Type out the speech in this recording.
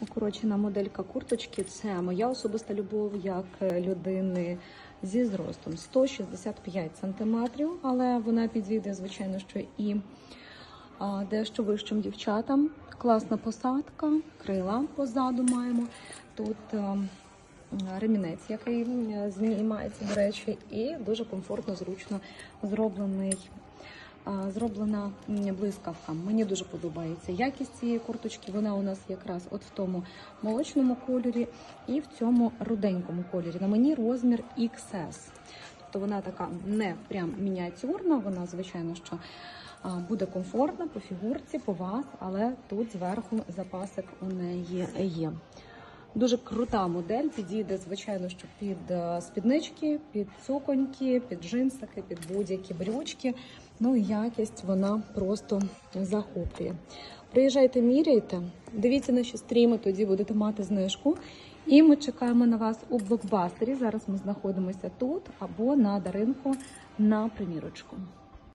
Укорочена моделька курточки це моя особиста любов як е, людини зі зростом 165 см, але вона підійде, звичайно, що і дещо вищим дівчатам. Класна посадка, крила позаду маємо. Тут е, ремінець, який знімається, до речі, і дуже комфортно, зручно зроблений. Зроблена блискавка. Мені дуже подобається якість цієї курточки. Вона у нас якраз от в тому молочному кольорі і в цьому руденькому кольорі. На мені розмір XS. Тобто вона така не прям мініатюрна, вона, звичайно, що буде комфортна по фігурці, по вас, але тут зверху запасик у неї є. Дуже крута модель, підійде, звичайно, що під е, спіднички, під цуконьки, під джинсики, під будь-які брючки. Ну якість вона просто захоплює. Приїжджайте, міряйте, дивіться наші стріми, тоді будете мати знижку. І ми чекаємо на вас у блокбастері. Зараз ми знаходимося тут або на даринку на примірочку.